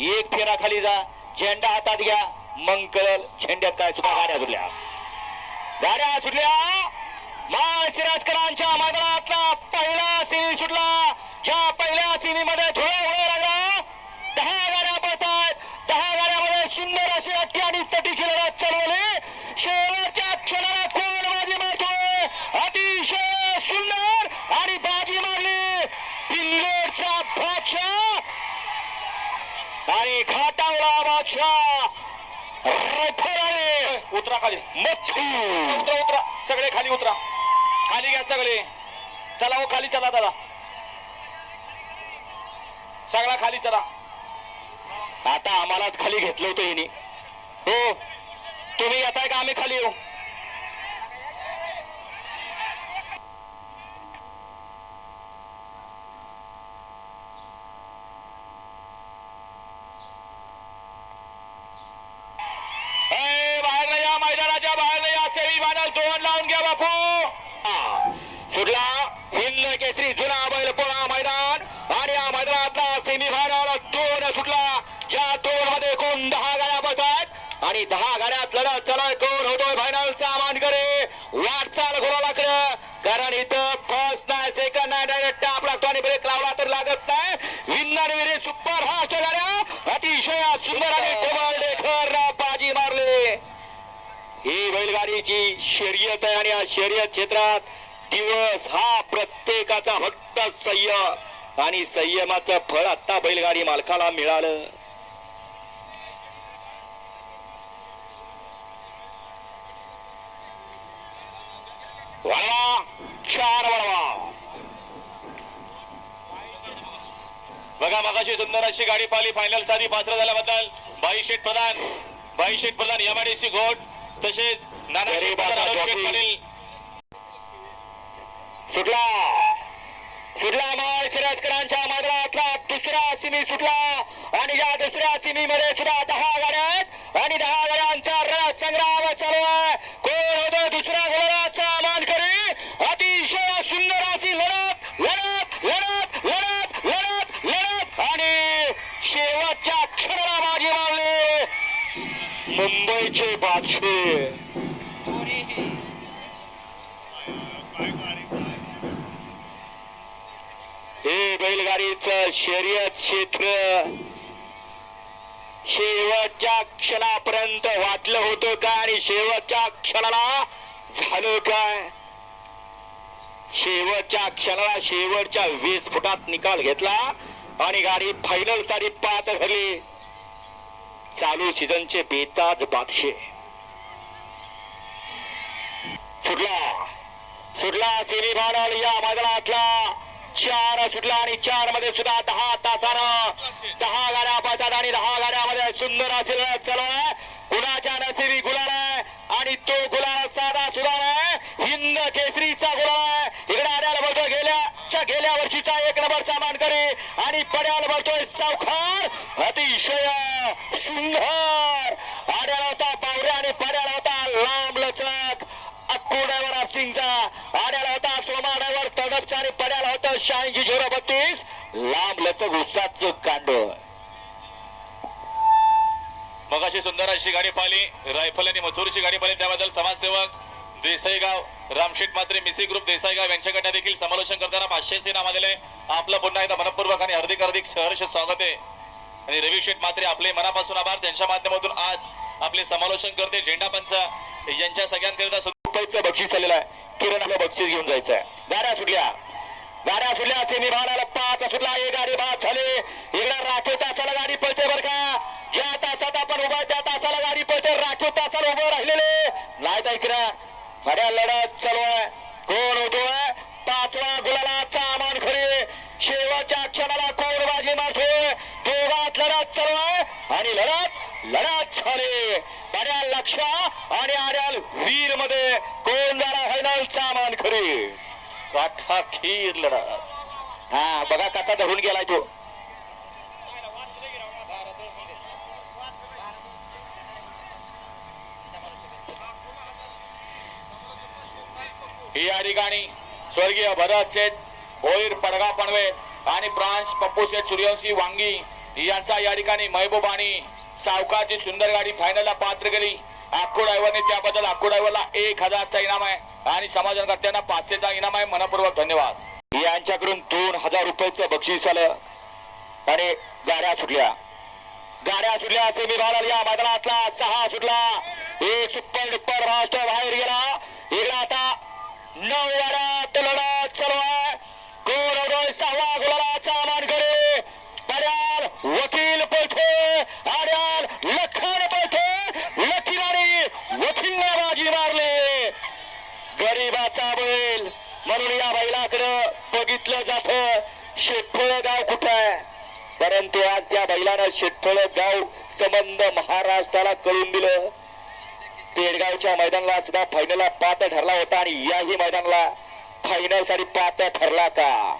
एक फेरा खाली जा. झेंडा हातात घ्या. मग कळल झेंड्यात काय चुका गाड्या सुटल्या. गाड्या सुटल्या. माळशिराजकरांच्या मैदानातला पहिला सिमी सुटला. ज्या पहिल्या सिमी मध्ये धुळा उडू लागला. दहा गाड्या पळतात दहा गाड्यामध्ये सुंदर अशी अट्टी आणि तटीची लढत चालवली शेवटच्या क्षणाला कोण बाजी मारतोय अतिशय सुंदर आणि बाजी मारली पिल्लोडचा बादशाह आणि खाटावला बादशाह उतरा खाली. मच्छू. उतरा उतरा. सगळे खाली उतरा. खाली घ्या सगळे. चला हो खाली चला दादा. सगळा खाली चला. आता आम्हालाच खाली घेतलं होतं हिने. हो तुम्ही येताय का? आम्ही खाली येऊ ए, बाहेर नाही या मैदानाच्या बाहेर नाही या सेमी फायनल दोन लावून घ्या बापू हा, सुटला हिंद केसरी जुना बैल पोळा मैदान आणि या मैदानातला सेमी फायनल दोन सुटला. ज्या दोन मध्ये कोण दहा गाड्या बसतात आणि दहा गाड्यात लढत चला कोण होतोय फायनलचा मानकरी? वाटचाल घोडालाकडे कारण इथं फर्स्ट नाही सेकंड नाही डायरेक्ट टाप लागतो आणि ब्रेक लावला तर लागत नाही. विन्नर विरे सुपर फास्ट गाड्या. अतिशय सुंदर आणि डबल डेकर बाजी मारले. ही बैलगाडीची शर्यत आहे आणि या शर्यत क्षेत्रात दिवस हा प्रत्येकाचा फक्त संयम. आणि संयमाचं फळ आता बैलगाडी मालकाला मिळालं. वळवा चार वळवा. बघा मगाशी सुंदर अशी गाडी पाहिली. फायनलसाठी पात्र झाल्याबद्दल बाई शेठ प्रधान बाई शेठ प्रधान एमआयडीसी घोट तसेच नाना शेठ गरीबाचा प्रधान अरुण शेठ jockey. पाटील सुटला. सुटला माल सिराजकरांच्या मैदानातला दुसरा सिमी सुटला. आणि या दुसऱ्या सिमी मध्ये सुद्धा दहा गाड्या आहेत आणि दहा गाड्यांचा रस संग्राम चालू आहे. कोण होतो दुसऱ्या गोलाचा मानकरी? अतिशय सुंदर अशी लढत लढत लढत लढत लढत लढत. आणि शेवटच्या क्षणाला बाजी मारली मुंबईचे बादशे. बैलगाडीचं शर्यत क्षेत्र शेवटच्या क्षणापर्यंत वाटलं होतं का आणि शेवटच्या क्षणाला झालं काय? शेवटच्या क्षणाला शेवटच्या वीस फुटात निकाल घेतला आणि गाडी फायनलसाठी पात झाली चालू सीझनचे बेताज बादशे. सुटला. सुटला सेमी फायनल या मैदानातला चार सुटला आणि चारमध्ये सुद्धा दहा तासानं दहा गाड्या पळतात आणि दहा गाड्यामध्ये सुंदर असेल लढत चालू आहे. कुणाच्या नसिबी गुलाल आहे आणि तो गुलाल साधा सुधार आहे. हिंद केसरीचा गुलाल आहे. इकडे आड्याला बोलतोय गेल्याच्या गेल्या वर्षीचा एक नंबरचा मानकरी आणि पड्याला बोलतोय सावखार अतिशय सुंदर. आड्याला होता पावऱ्या आणि पड्याला होता लांब लचला अक्कू ड्रायव्हर आड्याला होता सोमाड्यावर तडपचा आणि पड्याला होतं शहाऐंशी झिरो बत्तीस. लांब लचक उसाच कांड. मगाशी सुंदर अशी गाडी पाहिली रायफल आणि मथुरची गाडी पाहिली त्याबद्दल समाजसेवक देसाईगाव रामशेठ मात्रे मिसी ग्रुप देसाईगाव यांच्याकडे देखील समालोचन करताना पाचशे नाव आलेले आपलं पुन्हा एकदा मनपूर्वक आणि हार्दिक हार्दिक सहर्ष स्वागत आहे. आणि रवी शेठ मात्रे आपले मनापासून आभार. त्यांच्या माध्यमातून आज आपले समालोचन करते. झेंडा पंच यांच्या सगळ्यांकरिता रुपयाचं बक्षीस आलेलं आहे. किरण आपलं बक्षीस घेऊन जायचं आहे गाड्या सुटल्या गाड्या सुटल्या सेमी भागाला पाच सुटला एक गाडी बाद झाली. इकडे राखीव तासाला गाडी पळते बरं का? ज्या तासात आपण उभा त्या तासाला गाडी पळते. राखीव तासाला उभं राहिलेले. नाही तर इकडे गाड्या लढत चालू आहे. कोण होतोय पाचवा गुलाला चामान खरे शेवटच्या क्षणाला कोण बाजी मारतोय? दोघात लढत चालू आहे. आणि लढत लढत झाले. आड्याल लक्ष मध्ये कोण जरा फायनलचा मान खरी. काठा खीर लढत हा बघा कसा धरून गेलाय तो. ही या ठिकाणी स्वर्गीय भरत शेठ भोईर पडगाव पणवे आणि ब्रांच पप्पू शेठ सूर्यवंशी वांगी यांचा या ठिकाणी महबूब आणि सावकाची सुंदर गाडी फायनलला पात्र केली. आखोडायवाने त्याबद्दल आखोडायवाला एक हजारचा इनाम आहे आणि समाजकर्त्यांना पाचशेचा इनाम आहे. मनपूर्वक धन्यवाद. यांच्याकडून दोन हजार रुपयाचं बक्षीस आलं. आणि गाड्या सुटल्या. गाड्या सुटल्या सेमी भागाला या मैदानातला सहा सुटला. एक सुपर डुप्पर महाराष्ट्र बाहेर गेला. इकडे आता नऊ वाड्यात लढत चालू आहे. गोल सहा सहावा गोलाचा मानकरी पर्याल वकील पळतोय आड्याल लखन पळतोय लखीराने वकीलने बाजी मारली गरीबाचा बैल म्हणून या बैलाकडं बघितलं जात. शेतफळ गाव कुठं आहे? परंतु आज त्या बैलानं शेतफळ गाव संबंध महाराष्ट्राला कळून दिलं. पेडगावच्या मैदानाला सुद्धा फायनलला पात्र ठरला होता आणि याही मैदानाला फायनलसाठी पात्र ठरला का?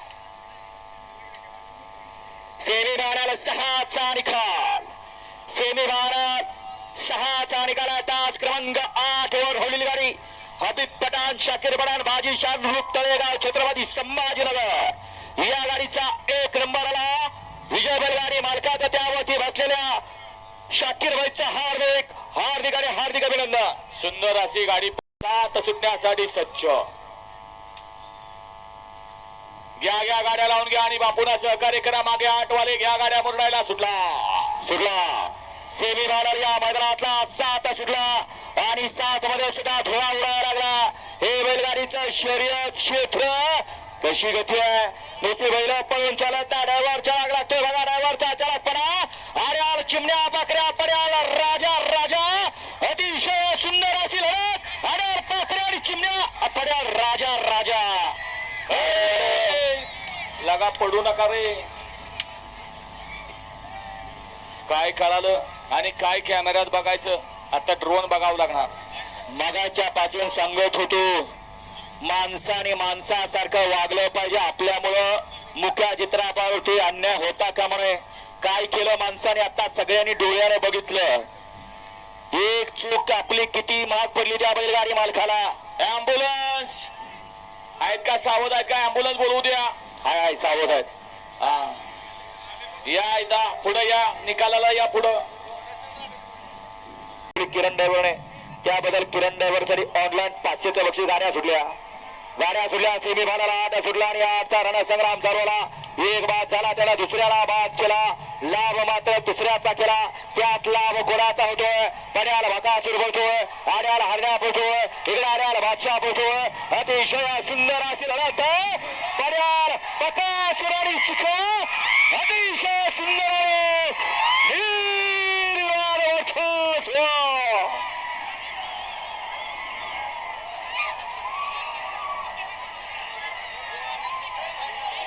सेमी सहाचा निकाल. सेमीफायनल सहाचा निकाल आहे. तास क्रमांक आठ वर होईल गाडी. हबीब पठाण शाकीर पठाण बाजी शाहरुख तळेगाव छत्रपती संभाजीनगर. या गाडीचा एक नंबर आला. विजय बैलगाडी मालकाचा त्यावरती बसलेल्या शाकीर भाईचा हार्दिक हार्दिक आणि हार्दिक अभिनंदन. सुंदर अशी गाडी सुटण्यासाठी सज्ज घ्या घ्या गाड्या लावून घ्या आणि बापूना सहकार्य करा. मागे आठवाले घ्या गाड्या मुरडायला सुटला. सुटला. सेमी भागाला या मैदानातला सात सुटला. आणि सात मध्ये सुद्धा धुळा उडायला लागला. हे बैलगाडीचं शर्यत क्षेत्र कशी गती आहे? नुसती बैल पळून चालत ड्रायव्हरच्या लाग लागतोय बघा ड्रायव्हरचा चालकपणा अरे आल चिमण्या पाकऱ्या पर्याल राजा राजा. अतिशय सुंदर असेल लढत. अरे पाकऱ्या आणि चिमण्या पर्याल राजा राजा. लगा पडू नका रे. काय कळालं आणि काय कॅमेऱ्यात बघायचं? आता ड्रोन बघावं लागणार. मगाच्या पासून सांगत होतो माणसाने माणसासारखं वागलं पाहिजे. आपल्यामुळं मुख्या चित्रापावरती अन्याय होता का म्हणे? काय केलं माणसाने? आता सगळ्यांनी डोळ्याने बघितलं. एक चूक आपली किती महाग पडली त्या बैलगाडी मालकाला. ऍम्ब्युलन्स आहेत का सावध आहेत का? ऍम्ब्युलन्स बोलवू द्या. हाय हाय सावध आहेत हा. या इदा पुढे या. निकालाला या पुढं. किरण ड्रायव्हरने त्याबद्दल किरण ड्रायव्हरसाठी ऑनलाईन पाचशेचं बक्षीस गाड्या सुटल्या. गाड्या सुटल्या सेमी भागाला आता सुटला आणि आजचा रणसंग्राम चालवला. एक बाद झाला त्याला दुसऱ्याला बाद केला. लाभ मात्र दुसऱ्याचा केला. त्यात लाभ कोणाचा होतोय? पड्याला भकासूर बोलतोय आड्याला हरण्या बोलतोय इकडे आड्याला बादशाह बोलतोय. अतिशय सुंदर अशी लढत पड्याल बकासूर आणि चिखा अतिशय सुंदर आहे.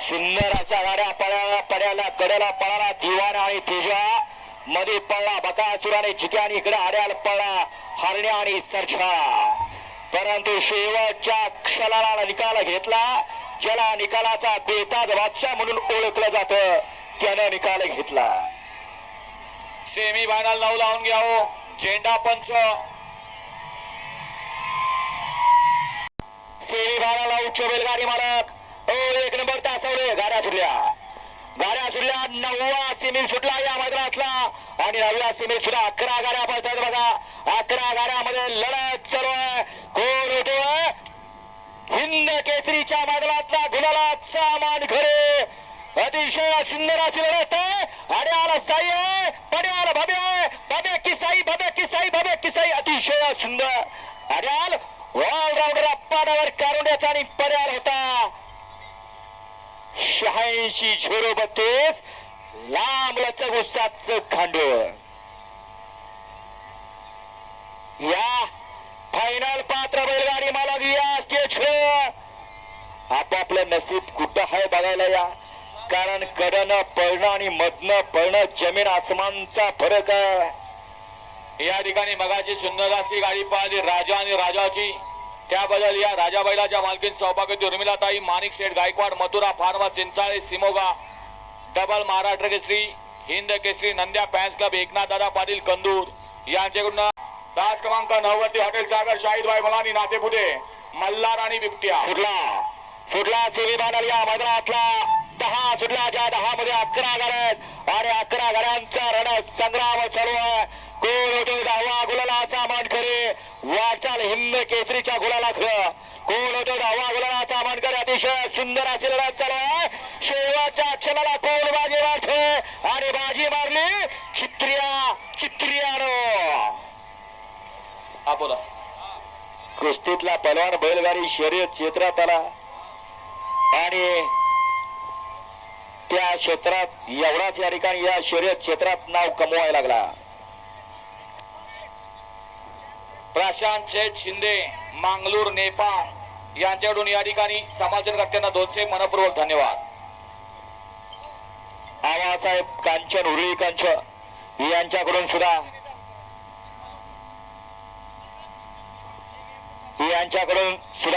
सुंदर अशा गाड्या पळाला पड्याला कड्याला पळाला दिवाना आणि तेजा. मध्ये पळला बकासुराने आणि आणि इकडे आड्याला पळला हरण्या आणि सरछा. परंतु शेवटच्या क्षणाला निकाल घेतला ज्याला निकालाचा बेताज बादशाह म्हणून ओळखलं जात त्यानं निकाल घेतला. सेमी फायनल नाव लावून घ्या हो, झेंडा पंच. सेमी फायनल उच्च बैलगाडी मालक. ओ एक नंबर तासवले गाड्या सुटल्या. गाड्या सुटल्या नववा सेमी सुटला या मैदानातला. आणि नवव्या सेमी सुद्धा अकरा गाड्या पळतात बघा. अकरा गाड्यामध्ये लढत चालू आहे. कोण होतोय हिंद केसरीच्या मैदानातला गुलाला सामान घरे. अतिशय सुंदर अशी लढत आहे. आणि आला साई आहे पड्याल भव्य आहे. भव्य की साई भव्य की साई भव्य अतिशय सुंदर. अड्याल ऑलराऊंडर अप्पाडावर कारुंड्याचा आणि पड्याल होता. शहाऐंशी झिरो बत्तीस. लांब लचक उसाच खांडोळ. या फायनल पात्र बैलगाडी मला या स्टेज खेळ आपापलं नसीब कुठं आहे बघायला या. कारण कडनं पळणं आणि मधनं पळणं जमीन आसमानचा फरक आहे. या ठिकाणी मगाची सुंदर अशी गाडी पाहिली राजा आणि राजाची. त्याबद्दल या राजा बैलाच्या मालकीन सौभाग्य उर्मिलाताई Manik Sheth Gaikwad Mathura pharma Chinchale Shimoga double Maharashtra Kesari Hind Kesari Nandya fans club Eknath Dada Patil Kandur यांच्याकडून तास क्रमांक नऊ वरती हॉटेल सागर शाहिद भाई मलानी नाते पुढे मल्हार आणि बिबट्या. फुटला. फुटला सेमी या मैदानातला. दहा सुटला ज्या दहा मध्ये अकरा गाड्या आहेत आणि अकरा गाड्यांचा रण संग्राम चालू आहे. कोण होतो दहावा गुलालाचा मानकरी. वाटचाल हिंद केसरीच्या गुलाला कोण होतो दहावा गुलालाचा मानकरी. अतिशय सुंदर अशी लढत चालू आहे. शेवटच्या क्षणाला कोण बाजी मारते. आणि बाजी मारली चित्रिया चित्रियानो. बोला. कुस्तीतला पलवान बैलगाडी शर्यत क्षेत्रात आला. आणि त्या क्षेत्रात एवढाच या ठिकाणी या शर्यत क्षेत्रात नाव कमवायला लागला. प्रशांत शेठ शिंदे मांगलूर नेपाळ यांच्याकडून या ठिकाणी समाजकर्त्यांना दोनशे मनपूर्वक धन्यवाद. आवासाहेब कांचन उरळी कंच यांच्याकडून सुद्धा यांच्याकडून सुद्धा